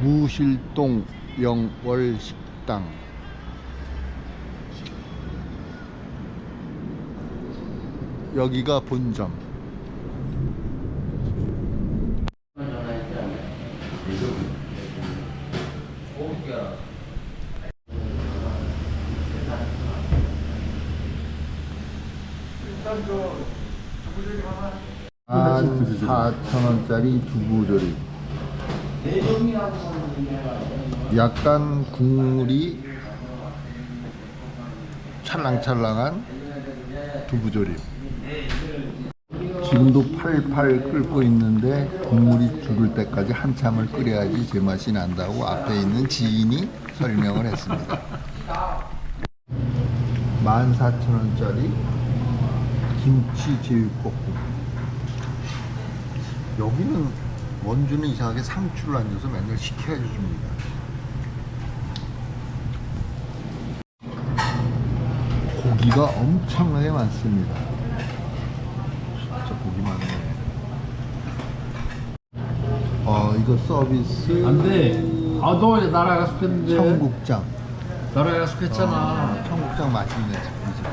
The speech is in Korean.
무실동 영월식당. 여기가 본점. 한 4천원짜리 두부조림 약간 국물이 찰랑찰랑한 두부조림. 지금도 팔팔 끓고 있는데 국물이 죽을 때까지 한참을 끓여야지 제맛이 난다고 앞에 있는 지인이 설명을 했습니다. 14,000원짜리 김치 제육볶음. 여기는 원주는 이상하게 상추를 안 줘서 맨날 시켜야지 줍니다 고기가 엄청나게 많습니다 진짜 고기 많네 어 이거 서비스 안 돼. 아, 너 나라 약속했는데. 청국장 나라 약속했잖아. 청국장 맛있네 이제